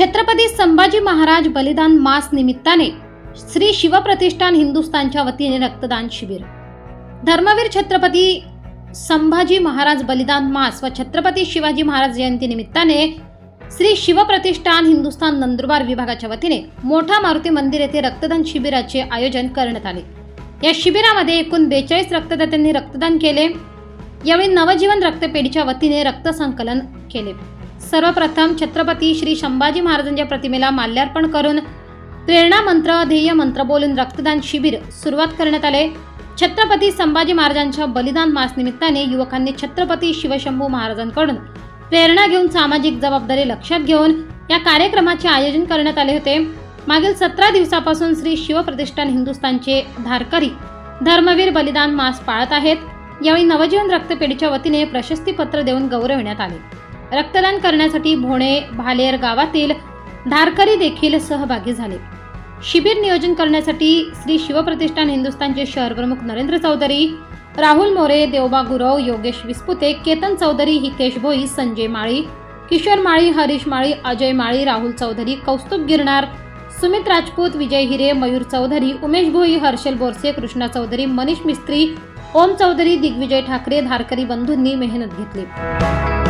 छत्रपती संभाजी महाराज बलिदान मास निमित्ताने श्री शिवप्रतिष्ठान हिंदुस्थानच्या वतीने रक्तदान शिबिर. धर्मवीर छत्रपती संभाजी महाराज बलिदान मास व छत्रपती शिवाजी महाराज जयंती निमित्ताने श्री शिवप्रतिष्ठान हिंदुस्थान नंदुरबार विभागाच्या वतीने मोठा मारुती मंदिर येथे रक्तदान शिबिराचे आयोजन करण्यात आले. या शिबिरामध्ये एकूण बेचाळीस रक्तदात्यांनी रक्तदान केले. यावेळी नवजीवन रक्तपेढीच्या वतीने रक्त संकलन केले. सर्वप्रथम छत्रपती श्री संभाजी महाराजांच्या प्रतिमेला माल्यार्पण करून प्रेरणा मंत्र ध्येय मंत्र बोलून रक्तदान शिबिर सुरुवात करण्यात आले. छत्रपती संभाजी महाराजांच्या बलिदान मास निमित्ताने युवकांनी छत्रपती शिवशंभू महाराजांकडून प्रेरणा घेऊन सामाजिक जबाबदारी लक्षात घेऊन या कार्यक्रमाचे आयोजन करण्यात आले होते. मागील सतरा दिवसापासून श्री शिवप्रतिष्ठान हिंदुस्थानचे धारकरी धर्मवीर बलिदान मास पाळत आहेत. यावेळी नवजीवन रक्तपेढीच्या वतीने प्रशस्तीपत्र देऊन गौरविण्यात आले. रक्तदान करण्यासाठी भोणे भालेर गावातील धारकरी देखील सहभागी झाले. शिबिर नियोजन करण्यासाठी श्री शिवप्रतिष्ठान हिंदुस्थानचे शहर प्रमुख नरेंद्र चौधरी राहुल मोरे देवबा गुरव योगेश विस्पुते केतन चौधरी हितेश भोई संजय माळी किशोर माळी हरीश माळी अजय माळी राहुल चौधरी कौस्तुभ गिरणार सुमित राजपूत विजय हिरे मयूर चौधरी उमेश भोई हर्षल बोरसे कृष्णा चौधरी मनीष मिस्त्री ओम चौधरी दिग्विजय ठाकरे धारकरी बंधूंनी मेहनत घेतली.